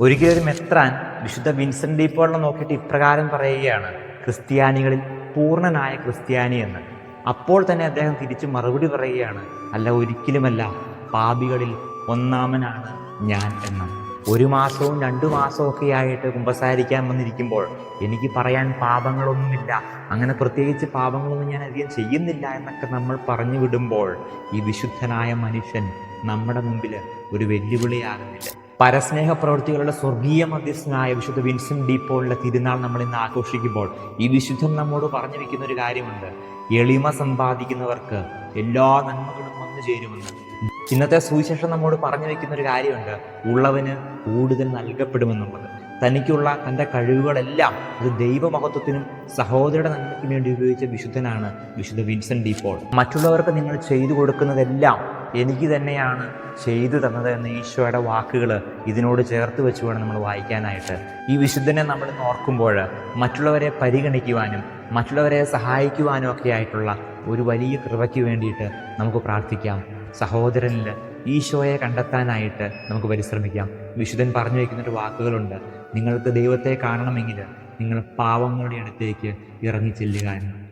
ഒരിക്കലൊരു മെത്രാൻ വിശുദ്ധ വിൻസെന്റ് ഡീപ്പോളിനെ നോക്കിയിട്ട് ഇപ്രകാരം പറയുകയാണ്. ക്രിസ്ത്യാനികളിൽ പൂർണനായ ക്രിസ്ത്യാനി എന്ന്. അപ്പോൾ തന്നെ അദ്ദേഹം തിരിച്ച് മറുപടി പറയുകയാണ്. അല്ല ഒരിക്കലുമല്ല. പാപികളിൽ ഒന്നാമനാണ് ഞാൻ എന്ന്. ഒരു മാസവും രണ്ടു മാസവും ഒക്കെ ആയിട്ട് കുമ്പസാരിക്കാൻ വന്നിരിക്കുമ്പോൾ എനിക്ക് പറയാൻ പാപങ്ങളൊന്നുമില്ല. അങ്ങനെ പ്രത്യേകിച്ച് പാപങ്ങളൊന്നും ഞാൻ അധികം ചെയ്യുന്നില്ല എന്നൊക്കെ നമ്മൾ പറഞ്ഞു വിടുമ്പോൾ ഈ വിശുദ്ധനായ മനുഷ്യൻ നമ്മുടെ മുമ്പിൽ ഒരു വെല്ലുവിളിയാകുന്നില്ല. പരസ്നേഹ പ്രവൃത്തികളുടെ സ്വർഗീയ മധ്യസ്ഥനായ വിശുദ്ധ വിൻസെന്റ് ഡീപ്പോളിന്റെ തിരുനാൾ നമ്മൾ ഇന്ന് ആഘോഷിക്കുമ്പോൾ ഈ വിശുദ്ധൻ നമ്മോട് പറഞ്ഞു വെക്കുന്ന ഒരു കാര്യമുണ്ട്. എളിമ സമ്പാദിക്കുന്നവർക്ക് എല്ലാ നന്മകളും വന്നു ചേരുമെന്ന്. ഇന്നത്തെ സുവിശേഷം നമ്മോട് പറഞ്ഞു വെക്കുന്ന ഒരു കാര്യമുണ്ട്. ഉള്ളവന് കൂടുതൽ നൽകപ്പെടുമെന്നുള്ളത്. തനിക്കുള്ള തന്റെ കഴിവുകളെല്ലാം അത് ദൈവമഹത്വത്തിനും സഹോദരയുടെ നന്മയ്ക്കും വേണ്ടി ഉപയോഗിച്ച വിശുദ്ധനാണ് വിശുദ്ധ വിൻസെന്റ് ഡീപ്പോൾ മറ്റുള്ളവർക്ക് നിങ്ങൾ ചെയ്തു കൊടുക്കുന്നതെല്ലാം എനിക്ക് തന്നെയാണ് ചെയ്തു തന്നത് എന്ന ഈശോയുടെ വാക്കുകൾ ഇതിനോട് ചേർത്ത് വെച്ച് വേണം നമ്മൾ വായിക്കാനായിട്ട്. ഈ വിശുദ്ധനെ നമ്മൾ ഓർക്കുമ്പോൾ മറ്റുള്ളവരെ പരിഗണിക്കുവാനും മറ്റുള്ളവരെ സഹായിക്കുവാനും ഒക്കെ ആയിട്ടുള്ള ഒരു വലിയ കൃപയ്ക്ക് വേണ്ടിയിട്ട് നമുക്ക് പ്രാർത്ഥിക്കാം. സഹോദരനിൽ ഈശോയെ കണ്ടെത്താനായിട്ട് നമുക്ക് പരിശ്രമിക്കാം. വിശുദ്ധൻ പറഞ്ഞു വയ്ക്കുന്നൊരു വാക്കുകളുണ്ട്. നിങ്ങൾക്ക് ദൈവത്തെ കാണണമെങ്കിൽ നിങ്ങൾ പാവങ്ങളുടെ അടുത്തേക്ക് ഇറങ്ങി ചെല്ലുക എന്ന്